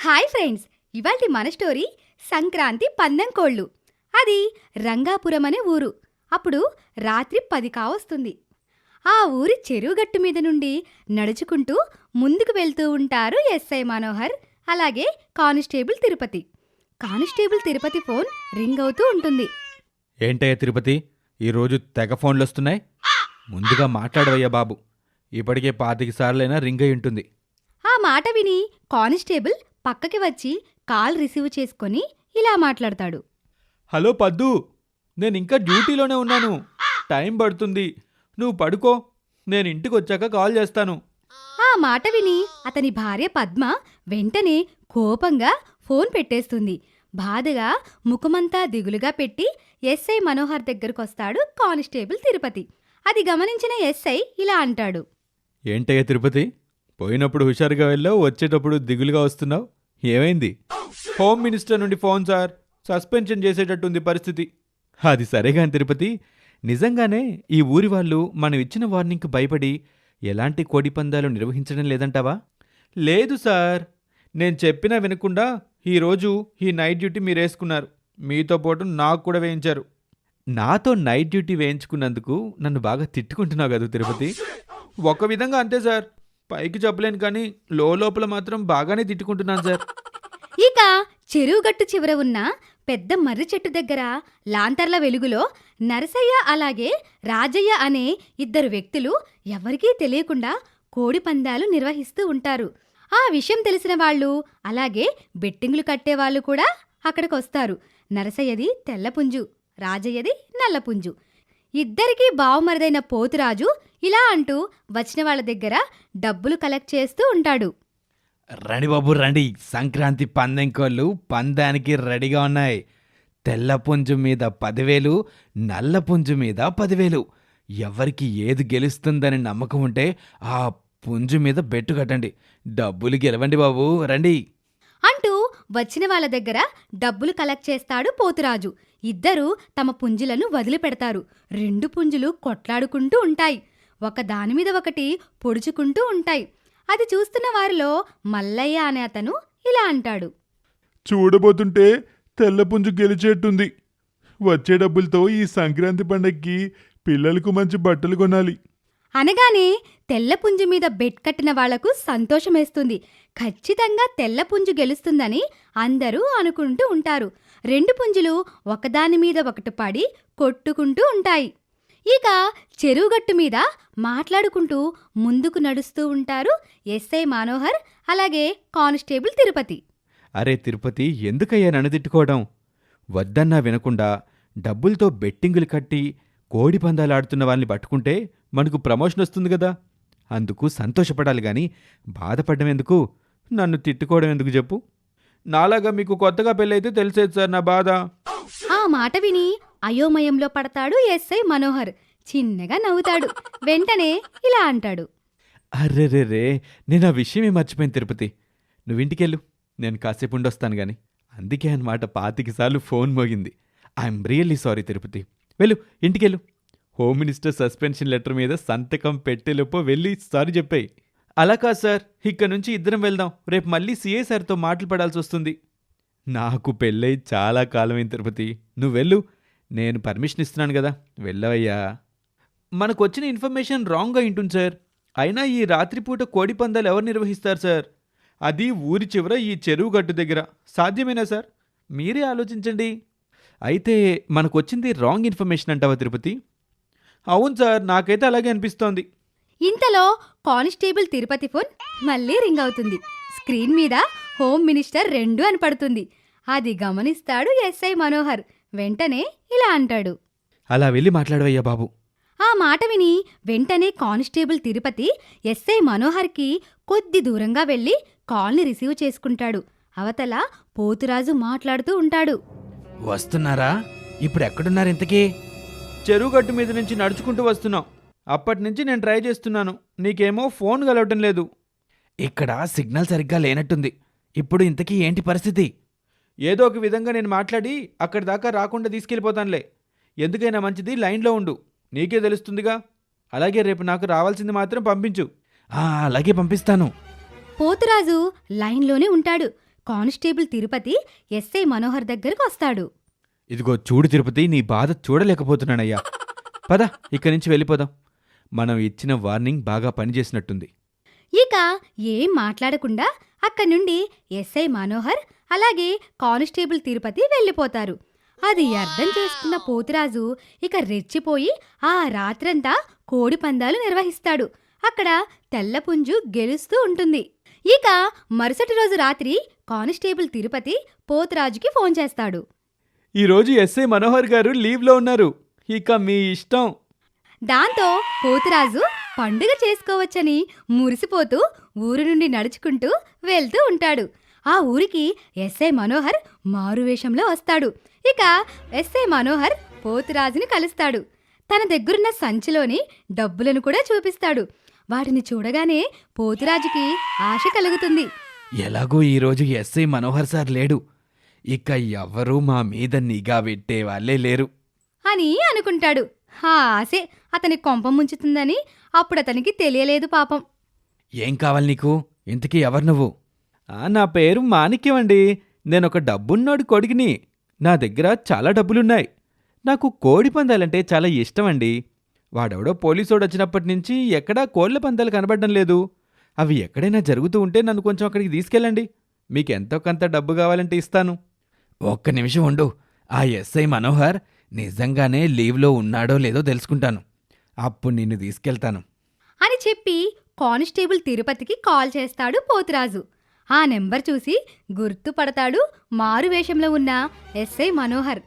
Hi friends ఇవాల్టి మన story Sankranti పందెం కోళ్ళు. అది రంగాపురం అనే ఊరు. అప్పుడు రాత్రి పది కావస్తుంది. ఆ ఊరి చెరువు గట్టు మీద నుండి నడుచుకుంటూ ముందుకు వెళ్తూ ఉంటారు ఎస్ఐ మనోహర్ అలాగే constable Tirupati. Constable Tirupati phone ring అవుతూ ఉంటుంది. ఏంటయ్య తిరుపతి? ఈరోజు తెగ ఫోన్లు వస్తున్నాయి. ముందుగా మాట్లాడవయ్యా బాబు. ఇప్పటికే పాతిక సార్లైనా రింగ్ అయి ఉంటుంది. ఆ మాట విని కానిస్టేబుల్ పక్కకి వచ్చి కాల్ రిసీవ్ చేసుకొని ఇలా మాట్లాడతాడు. హలో పద్దు నేను ఇంకా డ్యూటీలోనే ఉన్నాను. టైం పడుతుంది. నువ్వు పడుకో. నేను ఇంటికి వచ్చాక కాల్ చేస్తాను. ఆ మాట విని అతని భార్య పద్మ వెంటనే కోపంగా ఫోన్ పెట్టేస్తుంది. బాధగా ముఖమంతా దిగులుగా పెట్టి ఎస్ఐ మనోహర్ దగ్గరకొస్తాడు కానిస్టేబుల్ తిరుపతి. అది గమనించిన ఎస్ఐ ఇలా అంటాడు. ఏంటయ్య తిరుపతి? పోయినప్పుడు హుషారుగా వెళ్ళావు వచ్చేటప్పుడు దిగులుగా వస్తున్నావు? ఏమైంది? హోమ్ మినిస్టర్ నుండి ఫోన్ సార్ సస్పెన్షన్ చేసేటట్టుంది పరిస్థితి. అది సరేగాని తిరుపతి నిజంగానే ఈ ఊరి వాళ్ళు మనం ఇచ్చిన వార్నింగ్కి భయపడి ఎలాంటి కోడి పందాలు నిర్వహించడం లేదంటావా? లేదు సార్ నేను చెప్పినా వినకుండా ఈరోజు ఈ నైట్ డ్యూటీ మీరు వేసుకున్నారు. మీతో పాటు నాకు కూడా వేయించారు. నాతో నైట్ డ్యూటీ వేయించుకున్నందుకు నన్ను బాగా తిట్టుకుంటున్నావు కదా తిరుపతి. ఒక విధంగా అంతే సార్ పైకి చెప్పలేను కానీ లోపల మాత్రం బాగానే తిట్టుకుంటున్నాను సార్. ఇక చెరువు గట్టు చివర ఉన్న పెద్ద మర్రి చెట్టు దగ్గర లాంతర్ల వెలుగులో నరసయ్య అలాగే రాజయ్య అనే ఇద్దరు వ్యక్తులు ఎవరికీ తెలియకుండా కోడి పందాలు నిర్వహిస్తూ ఉంటారు. ఆ విషయం తెలిసిన వాళ్ళు అలాగే బెట్టింగులు కట్టేవాళ్ళు కూడా అక్కడికి వస్తారు నరసయ్యది తెల్లపుంజు రాజయ్యది నల్లపుంజు. ఇద్దరికీ బావమరిదైన పోతురాజు ఇలా అంటూ వచ్చిన వాళ్ళ దగ్గర డబ్బులు కలెక్ట్ చేస్తూ ఉంటాడు. రండి బాబు రండి. సంక్రాంతి పందెం కోళ్ళు పందానికి రెడీగా ఉన్నాయి. తెల్ల పుంజు మీద పదివేలు నల్ల పుంజు మీద పదివేలు. ఎవరికి ఏది గెలుస్తుందని నమ్మకం ఉంటే ఆ పుంజు మీద బెట్టు కట్టండి. డబ్బులు గెలవండి బాబు రండి. అంటూ వచ్చిన వాళ్ళ దగ్గర డబ్బులు కలెక్ట్ చేస్తాడు పోతురాజు. ఇద్దరూ తమ పుంజులను వదిలిపెడతారు. రెండు పుంజులు కొట్లాడుకుంటూ ఉంటాయి. ఒక దాని మీద ఒకటి పొడుచుకుంటూ ఉంటాయి. అది చూస్తున్న వారిలో మల్లయ్య అనే అతను ఇలా అంటాడు. చూడబోతుంటే తెల్లపుంజు గెలిచేట్టుంది. వచ్చే డబ్బులతో ఈ సంక్రాంతి పండక్కి పిల్లలకు మంచి బట్టలు కొనాలి. అనగానే తెల్ల పుంజు మీద బెట్ కట్టిన వాళ్ళకు సంతోషమేస్తుంది ఖచ్చితంగా తెల్ల పుంజు గెలుస్తుందని అందరూ అనుకుంటూ ఉంటారు. రెండు పుంజులు ఒకదాని మీద ఒకటి పడి కొట్టుకుంటూ ఉంటాయి. ఇక చెరువుగట్టు మీద మాట్లాడుకుంటూ ముందుకు నడుస్తూ ఉంటారు ఎస్ఐ మనోహర్ అలాగే కానిస్టేబుల్ తిరుపతి. అరే తిరుపతి ఎందుకయ్యా నన్ను తిట్టుకోవడం? వద్దన్నా వినకుండా డబ్బులతో బెట్టింగులు కట్టి కోడి పందాలు ఆడుతున్న వాళ్ళని పట్టుకుంటే మనకు ప్రమోషన్ వస్తుంది కదా. అందుకు సంతోషపడాలి గాని బాధపడడం ఎందుకు? నన్ను తిట్టుకోవడం ఎందుకు చెప్పు? నాలాగా మీకు కొత్తగా పెళ్ళైతే తెలిసేది సార్ నా బాధ. ఆ మాట విని అయోమయంలో పడతాడు ఎస్ఐ మనోహర్. చిన్నగా నవ్వుతాడు. వెంటనే ఇలా అంటాడు. అర్రెర్రెర్రే నేను ఆ విషయమే మర్చిపోయాను తిరుపతి. నువ్వు ఇంటికెళ్ళు. నేను కాసేపు ఉండొస్తాను గాని. అందుకే అన్నమాట పాతికసార్లు ఫోన్ మోగింది. I'm really sorry Tirupati. వెళ్ళు ఇంటికెళ్ళు. హోమ్ మినిస్టర్ సస్పెన్షన్ లెటర్ మీద సంతకం పెట్టేలోపో వెళ్ళి సారీ చెప్పాయి. అలా కాదు సార్ ఇక్కడ నుంచి ఇద్దరం వెళ్దాం. రేపు మళ్ళీ సీఏ సార్తో మాటలు పడాల్సి వస్తుంది. నాకు పెళ్ళై చాలా కాలమైన తిరుపతి. నువ్వు వెళ్ళు. నేను పర్మిషన్ ఇస్తున్నాను కదా. వెళ్ళవయ్యా. మనకు వచ్చిన ఇన్ఫర్మేషన్ రాంగ్గా ఇంటుంది సార్. అయినా ఈ రాత్రిపూట కోడి పందాలు ఎవరు నిర్వహిస్తారు సార్? అది ఊరి చివర ఈ చెరువు గట్టు దగ్గర. సాధ్యమేనా సార్? మీరే ఆలోచించండి. అయితే మనకు వచ్చింది రాంగ్ ఇన్ఫర్మేషన్ అంటావా తిరుపతి? అవును సార్ నాకైతే అలాగే అనిపిస్తోంది. ఇంతలో కానిస్టేబుల్ తిరుపతి ఫోన్ మళ్ళీ రింగ్ అవుతుంది. స్క్రీన్ మీద హోమ్ మినిస్టర్ రెండు అని పడుతుంది అది గమనిస్తాడు ఎస్ఐ మనోహర్. వెంటనే ఇలా అంటాడు. అలా వెళ్ళి మాట్లాడవయ్యా బాబు. ఆ మాట విని వెంటనే కానిస్టేబుల్ తిరుపతి ఎస్ఐ మనోహర్కి కొద్ది దూరంగా వెళ్ళి కాల్ని రిసీవ్ చేసుకుంటాడు. అవతల పోతురాజు మాట్లాడుతూ ఉంటాడు. వస్తున్నారా? ఇప్పుడు ఎక్కడున్నారు ఇంతకీ? చెరువు గట్టు మీద నుంచి నడుచుకుంటూ వస్తున్నాం అప్పటి నుంచి నేను ట్రై చేస్తున్నాను. నీకేమో ఫోన్ కలవటం లేదు. ఇక్కడ సిగ్నల్ సరిగ్గా లేనట్టుంది. ఇప్పుడు ఇంతకీ ఏంటి పరిస్థితి? ఏదో ఒక విధంగా నేను మాట్లాడి అక్కడి దాకా రాకుండా తీసుకెళ్ళిపోతానులే. ఎందుకైనా మంచిది లైన్లో ఉండు. నీకే తెలుస్తుందిగా. అలాగే రేపు నాకు రావాల్సింది మాత్రం పంపించు. అలాగే పంపిస్తాను. పోతురాజు లైన్లోనే ఉంటాడు. కానిస్టేబుల్ తిరుపతి ఎస్ఐ మనోహర్ దగ్గరకు వస్తాడు. ఇదిగో చూడు తిరుపతి నీ బాధ చూడలేకపోతున్నానయ్యా. పద ఇక్కడి నుంచి వెళ్ళిపోదాం. మనం ఇచ్చిన వార్నింగ్ బాగా పనిచేసినట్టుంది. ఇక ఏం మాట్లాడకుండా అక్కడి నుండి ఎస్ఐ మనోహర్ అలాగే కానిస్టేబుల్ తిరుపతి వెళ్ళిపోతారు. అది అర్థం చేసుకున్న పోతురాజు ఇక రెచ్చిపోయి ఆ రాత్రంతా కోడి పందాలు నిర్వహిస్తాడు. అక్కడ తెల్లపుంజు గెలుస్తూ ఉంటుంది. ఇక మరుసటి రోజు రాత్రి కానిస్టేబుల్ తిరుపతి పోతురాజుకి ఫోన్ చేస్తాడు. ఈరోజు ఎస్ఐ మనోహర్ గారు లీవ్లో ఉన్నారు. ఇక మీ ఇష్టం. దాంతో పోతురాజు పండుగ చేసుకోవచ్చని మురిసిపోతూ ఊరు నుండి నడుచుకుంటూ వెళ్తూ ఉంటాడు. ఆ ఊరికి ఎస్ఐ మనోహర్ మారువేషంలో వస్తాడు. ఇక ఎస్ఐ మనోహర్ పోతురాజుని కలుస్తాడు. తన దగ్గరున్న సంచిలోని డబ్బులను కూడా చూపిస్తాడు. వాటిని చూడగానే పోతురాజుకి ఆశ కలుగుతుంది. ఎలాగో ఈరోజు ఎస్ఐ మనోహర్ సార్ లేడు. ఇక ఎవ్వరూ మా మీద నిఘా పెట్టే వాళ్ళే లేరు. అని అనుకుంటాడు. ఆ ఆశే అతని కొంప ముంచుతుందని అప్పుడు అతనికి తెలియలేదు పాపం. ఏం కావాలి నీకు? ఇంతకీ ఎవరు నువ్వు? నా పేరు మాణిక్యం అండి. నేనొక డబ్బున్నోడి కొడుకుని. నా దగ్గర చాలా డబ్బులున్నాయి. నాకు కోడి పందాలంటే చాలా ఇష్టం అండి వాడెవడో పోలీసోడు వచ్చినప్పటి నుంచి ఎక్కడా కోళ్ళ పందాలు కనబడడం లేదు. అవి ఎక్కడైనా జరుగుతూ ఉంటే నన్ను కొంచెం అక్కడికి తీసుకెళ్ళండి. మీకు ఎంతో కొంత డబ్బు కావాలంటే ఇస్తాను. ఒక్క నిమిషం ఉండు. ఆ ఎస్ఐ మనోహర్ నిజంగానే లీవ్లో ఉన్నాడో లేదో తెలుసుకుంటాను. అప్పుడు నిన్ను తీసుకెళ్తాను. అని చెప్పి కానిస్టేబుల్ తిరుపతికి కాల్ చేస్తాడు పోతురాజు. ఆ నెంబర్ చూసి గుర్తుపడతాడు మారువేషంలో ఉన్న ఎస్ఐ మనోహర్.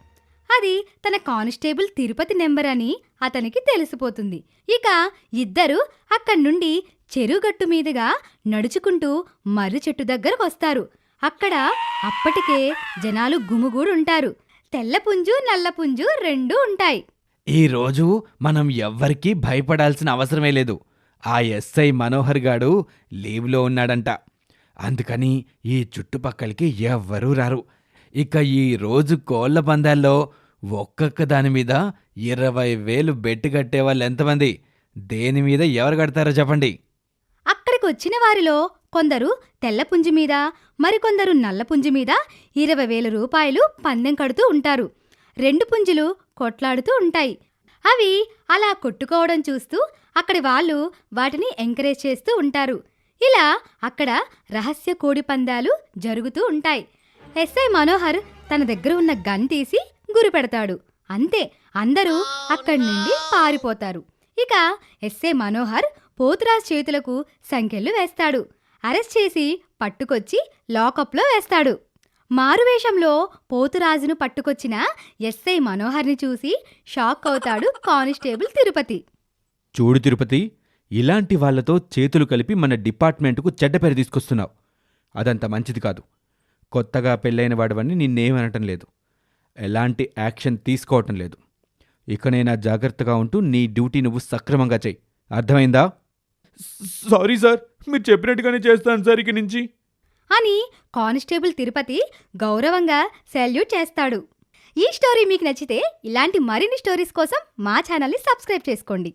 అది తన కానిస్టేబుల్ తిరుపతి నెంబర్ అని అతనికి తెలిసిపోతుంది. ఇక ఇద్దరు అక్కడి నుండి చెరుగట్టు మీదుగా నడుచుకుంటూ మర్రి చెట్టు దగ్గరకు వస్తారు. అక్కడ అప్పటికే జనాలు గుమిగూడుంటారు. తెల్లపుంజు నల్లపుంజు రెండూ ఉంటాయి. ఈరోజు మనం ఎవ్వరికీ భయపడాల్సిన అవసరమే లేదు. ఆ ఎస్ఐ మనోహర్ గాడు లీవ్లో ఉన్నాడంట. అందుకని ఈ చుట్టుపక్కలకి ఎవ్వరూ రారు. ఇక ఈ రోజు కోళ్ళ పందాల్లో ఒక్కొక్క దాని మీద ఇరవై వేలు బెట్టు కట్టే వాళ్ళు ఎంతమంది దేని మీద ఎవరు కడతారో చెప్పండి. అక్కడికి వచ్చిన వారిలో కొందరు తెల్లపుంజి మీద మరికొందరు నల్లపుంజి మీద ఇరవై వేల రూపాయలు పందెం కడుతూ ఉంటారు. రెండు పుంజులు కొట్లాడుతూ ఉంటాయి. అవి అలా కొట్టుకోవడం చూస్తూ అక్కడి వాళ్ళు వాటిని ఎంకరేజ్ చేస్తూ ఉంటారు. ఇలా అక్కడ రహస్య కోడి పందాలు జరుగుతూ ఉంటాయి. ఎస్ఐ మనోహర్ తన దగ్గర ఉన్న గన్ తీసి గురిపెడతాడు అంతే అందరూ అక్కడి నుండి పారిపోతారు. ఇక ఎస్ఐ మనోహర్ పోతురాజ్ చేతులకు సంఖ్యలు వేస్తాడు. అరెస్ట్ చేసి పట్టుకొచ్చి లాకప్లో వేస్తాడు. మారువేషంలో పోతురాజును పట్టుకొచ్చిన ఎస్ఐ మనోహర్ని చూసి షాక్ అవుతాడు కానిస్టేబుల్ తిరుపతి. చూడు తిరుపతి ఇలాంటి వాళ్ళతో చేతులు కలిపి మన డిపార్ట్మెంటుకు చెడ్డ పేరు తీసుకొస్తున్నావు. అదంత మంచిది కాదు. కొత్తగా పెళ్ళైన వాడవని నిన్నేమనటం లేదు. ఎలాంటి యాక్షన్ తీసుకోవటం లేదు. ఇకనైనా జాగ్రత్తగా ఉంటూ నీ డ్యూటీ నువ్వు సక్రమంగా చెయ్యి. అర్థమైందా? సారీ సార్ మీరు చెప్పినట్టుగానే చేస్తాను సార్ ఇక నుంచి. అని కానిస్టేబుల్ తిరుపతి గౌరవంగా సెల్యూట్ చేస్తాడు. ఈ స్టోరీ మీకు నచ్చితే ఇలాంటి మరిన్ని స్టోరీస్ కోసం మా ఛానల్ని సబ్స్క్రైబ్ చేసుకోండి.